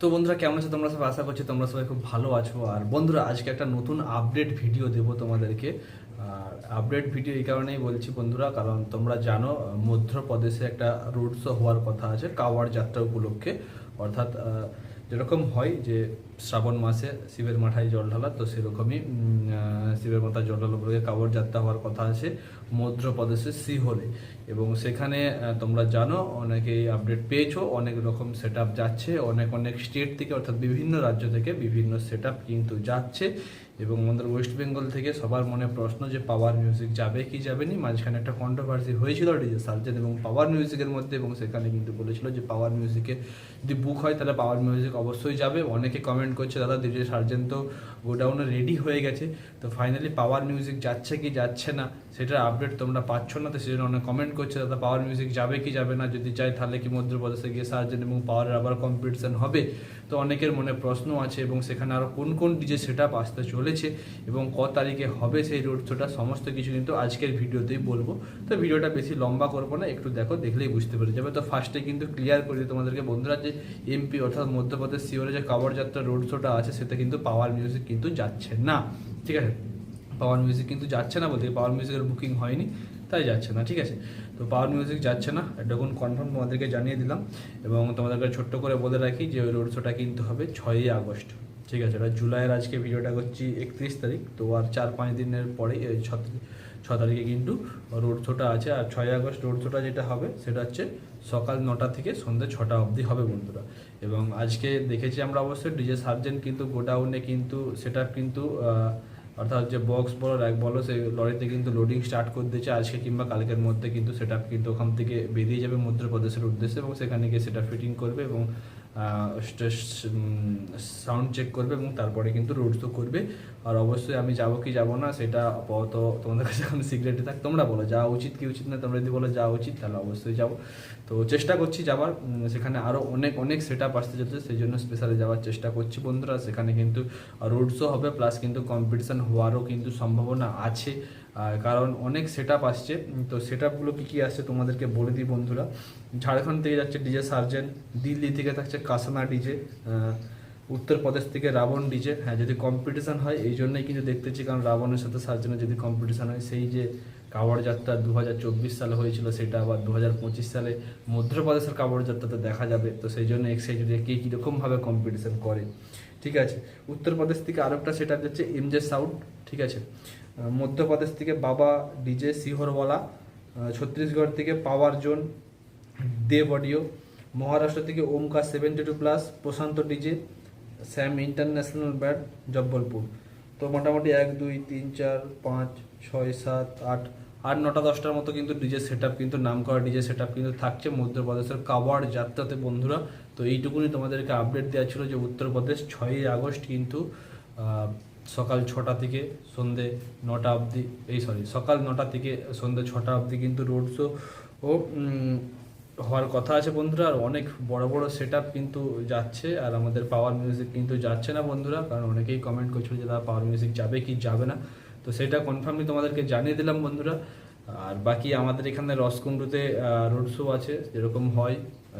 তো বন্ধুরা, কেমন আছো? তোমরা সবাই আশা করছি তোমরা সবাই খুব ভালো আছো। আর বন্ধুরা, আজকে একটা নতুন আপডেট ভিডিও দেবো তোমাদেরকে। আর আপডেট ভিডিও এই কারণেই বলছি বন্ধুরা, কারণ তোমরা জানো, মধ্যপ্রদেশে একটা রোড শো হওয়ার কথা আছে কাওয়ার যাত্রা উপলক্ষে। অর্থাৎ যেরকম হয় যে শ্রাবণ মাসে শিবের মাথায় জল ঢালা, তো সেরকমই শিবের মাথায় জল ঢালা উপলক্ষে কাওয়ার যাত্রা হওয়ার কথা আছে মধ্যপ্রদেশের সিহরে এবং সেখানে তোমরা জানো অনেকেই আপডেট পেয়েছ, অনেক রকম সেট যাচ্ছে, অনেক অনেক স্টেট থেকে, অর্থাৎ বিভিন্ন রাজ্য থেকে বিভিন্ন সেট কিন্তু যাচ্ছে এবং আমাদের ওয়েস্ট বেঙ্গল থেকে সবার মনে প্রশ্ন যে পাওয়ার মিউজিক যাবে কি যাবে নি? মাঝখানে একটা কন্ট্রোভার্সি হয়েছিল ডিজে সার্জেন এবং পাওয়ার মিউজিকের মধ্যে এবং সেখানে কিন্তু বলেছিল যে পাওয়ার মিউজিকে যদি বুক হয়, তাহলে পাওয়ার মিউজিক অবশ্যই যাবে। অনেকে কমেন্ট করছে, দাদা ডিজে সার্জেন তো গোডাউনে রেডি হয়ে গেছে, তো ফাইনালি পাওয়ার মিউজিক যাচ্ছে কি যাচ্ছে না? সেটার আপডেট তোমরা পাচ্ছ না, তো সেজন্য অনেক কমেন্ট করছে, দাদা পাওয়ার মিউজিক যাবে কি যাবে না? যদি চাই তাহলে কি মধ্যপ্রদেশে গিয়ে সার্জেন এবং পাওয়ারের আবার কম্পিটিশন হবে? তো অনেকের মনে প্রশ্ন আছে এবং সেখানে আরও কোন কোন ডিজে সেট আপ আসতে চলেছে এবং ক তারিখে হবে সেই রোড শোটা সমস্ত কিছু কিন্তু আজকের ভিডিওতেই বলব। তো ভিডিওটা বেশি লম্বা করব না, একটু দেখো, দেখলেই বুঝতে পেরে যাবে। তো ফার্স্টে কিন্তু ক্লিয়ার করে তোমাদেরকে বন্ধুরা যে এমপি অর্থাৎ মধ্যপ্রদেশ সিওরে যে কাবার যাত্রা রোড শোটা আছে, সেটা কিন্তু পাওয়ার মিউজিক কিন্তু যাচ্ছে না। ঠিক আছে? পাওয়ার মিউজিক কিন্তু যাচ্ছে না বলতে পাওয়ার মিউজিকের বুকিং হয়নি, তাই যাচ্ছে না, ঠিক আছে? তো পাওয়ার মিউজিক যাচ্ছে না এটুকুন কনফার্ম তোমাদেরকে জানিয়ে দিলাম এবং তোমাদেরকে ছোট্ট করে বলে রাখি যে ওই রোড শোটা কিন্তু হবে ছয়ই আগস্ট, ঠিক আছে? এটা জুলাইয়ের আজকে ভিডিওটা করছি একত্রিশ তারিখ, তো আর চার পাঁচ দিনের পরে ছ তারিখে কিন্তু রোড শোটা আছে। আর ছয় আগস্ট রোড শোটা যেটা হবে, সেটা হচ্ছে সকাল নটা থেকে সন্ধ্যে ছটা অবধি হবে বন্ধুরা। এবং আজকে দেখেছি আমরা অবশ্যই ডিজে সার্জেন্ট কিন্তু গোডাউনে কিন্তু, সেটা কিন্তু অর্থাৎ যে বক্স বলো র্যাক বলো, সেই লরিতে কিন্তু লোডিং স্টার্ট করে দিয়েছে আজকে কিংবা কালকের মধ্যে কিন্তু সেটা কিন্তু ওখান থেকে বেরিয়ে যাবে মধ্যপ্রদেশের উদ্দেশ্যে এবং সেখানে গিয়ে সেটা ফিটিং করবে এবং সাউন্ড চেক করবে এবং তারপরে কিন্তু রোড শো করবে। আর অবশ্যই আমি যাব কি যাব না, সেটা আপাতত তোমাদের কাছে এখন সিক্রেটে থাক। তোমরা বলো, যাওয়া উচিত কি উচিত না? তোমরা যদি বলো যাওয়া উচিত, তাহলে অবশ্যই যাব। তো চেষ্টা করছি যাওয়ার। সেখানে আরও অনেক অনেক সেট আপ আসতে চলছে, সেই জন্য স্পেশালি যাওয়ার চেষ্টা করছি বন্ধুরা। সেখানে কিন্তু রোড শো হবে প্লাস কিন্তু কম্পিটিশন হওয়ারও কিন্তু সম্ভাবনা আছে। কারণ অনেক সেট আসছে। তো সেট আপগুলো কী কী আসছে তোমাদেরকে বলে দিই বন্ধুরা। ঝাড়খণ্ড থেকে যাচ্ছে ডিজে সার্জেন দিল্লি থেকে থাকছে কাসানা ডিজে উত্তরপ্রদেশ থেকে রাবণ ডিজে হ্যাঁ যদি কম্পিটিশান হয়, এই জন্যই কিন্তু দেখতেছি, কারণ রাবণের সাথে সার্জেনের যদি কম্পিটিশান হয়, সেই যে কাওয়াড় যাত্রা দু সালে হয়েছিল, সেটা আবার দু হাজার পঁচিশ সালে মধ্যপ্রদেশের কাওয়াড় যাত্রাতে দেখা যাবে। তো সেই জন্য এক্সাইটেড কে কীরকমভাবে কম্পিটিশান করে। ঠিক আছে? উত্তরপ্রদেশ থেকে আরেকটা সেটা যাচ্ছে এমজে সাউন্ড ঠিক আছে? মধ্যপ্রদেশ থেকে বাবা ডিজে সিহরওয়ালা ছত্তিশগড় থেকে power zone, Dev audio, Maharashtra থেকে Omkar seventy two plus, Prashant DJ, Sam international band, Jabalpur. তো মোটামুটি এক, দুই, তিন, চার, পাঁচ, ছয়, সাত, আট আট, নটা, দশটার মতো কিন্তু ডিজে সেট কিন্তু নাম করা ডিজে সেট কিন্তু থাকছে মধ্যপ্রদেশের কাওয়াড় যাত্রাতে বন্ধুরা। তো এইটুকুনি তোমাদেরকে আপডেট দেওয়া ছিল যে উত্তরপ্রদেশ ছয়ই আগস্ট কিন্তু সকাল ছটা থেকে সন্ধে নটা অবধি, এই সরি সকাল নটা থেকে সন্ধে ছটা অবধি কিন্তু রোড শো ও হওয়ার কথা আছে বন্ধুরা। আর অনেক বড় বড় সেট কিন্তু যাচ্ছে আর আমাদের পাওয়ার মিউজিক কিন্তু যাচ্ছে না বন্ধুরা। কারণ অনেকেই কমেন্ট করছিল যে তারা পাওয়ার মিউজিক যাবে কি যাবে না। তো সেটা কনফার্মলি তোমাদেরকে জানিয়ে দিলাম বন্ধুরা। আর বাকি আমাদের এখানে রসকুণ্ডুতে রোড শো আছে, যেরকম হয়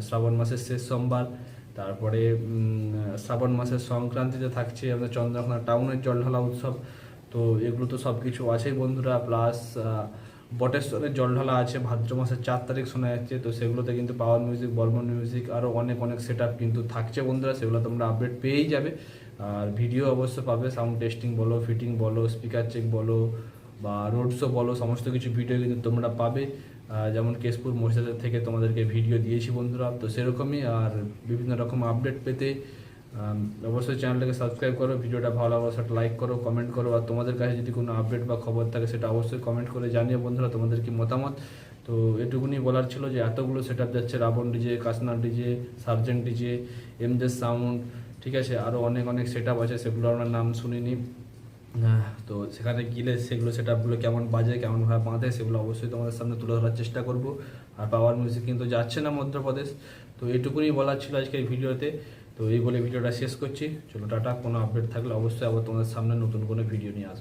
শ্রাবণ মাসের শেষ সোমবার। তারপরে শ্রাবণ মাসের সংক্রান্তিতে থাকছে আমাদের চন্দ্রকোনা টাউনের জলঢালা উৎসব। তো এগুলো তো সব কিছু আছেই বন্ধুরা, প্লাস বটেশ্বরের জল জলঢালা আছে, ভাদ্র মাসের চার তারিখ শোনা যাচ্ছে, তো সেগুলোতে কিন্তু পাওয়ার মিউজিক, বর্মন মিউজিক আরও অনেক অনেক সেট কিন্তু থাকছে বন্ধুরা, সেগুলো তোমরা আপডেট পেয়েই যাবে। আর ভিডিও অবশ্য পাবে সাউন্ড টেস্টিং বলো ফিটিং বলো স্পিকার চেক বলো, বা রোড শো বলো, সমস্ত কিছু ভিডিও কিন্তু তোমরা পাবে। যেমন কেশপুর মসজিদের থেকে তোমাদেরকে ভিডিও দিয়েছি বন্ধুরা। তো সেরকমই আর বিভিন্ন রকম আপডেট পেতে অবশ্যই চ্যানেলটাকে সাবস্ক্রাইব করো ভিডিওটা ভালো সেটা লাইক করো কমেন্ট করো। আর তোমাদের কাছে যদি কোনো আপডেট বা খবর থাকে, সেটা অবশ্যই কমেন্ট করে জানিয়ে বন্ধুরা, তোমাদের কি মতামত? তো এটুকুনি বলার ছিল যে এতগুলো সেট আপ যাচ্ছে, Ravan DJ Kasna DJ sergeant DJ MJ sound ঠিক আছে? আরও অনেক অনেক সেট আছে, সেগুলো আমরা নাম শুনিনি। তো সেখানে গেলে সেগুলো সেট আপগুলো কেমন বাজে কেমনভাবে বাঁধে, সেগুলো অবশ্যই তোমাদের সামনে তুলে ধরার চেষ্টা করব। আর পাওয়ার মিউজিক কিন্তু যাচ্ছে না মধ্যপ্রদেশ। তো এটুকুনি বলার ছিল আজকের ভিডিওতে। তো এই বলে ভিডিওটা শেষ করছি। চলো টাটা, কোনো আপডেট থাকলে অবশ্যই আবার তোমাদের সামনে নতুন কোনো ভিডিও নিয়ে আসব।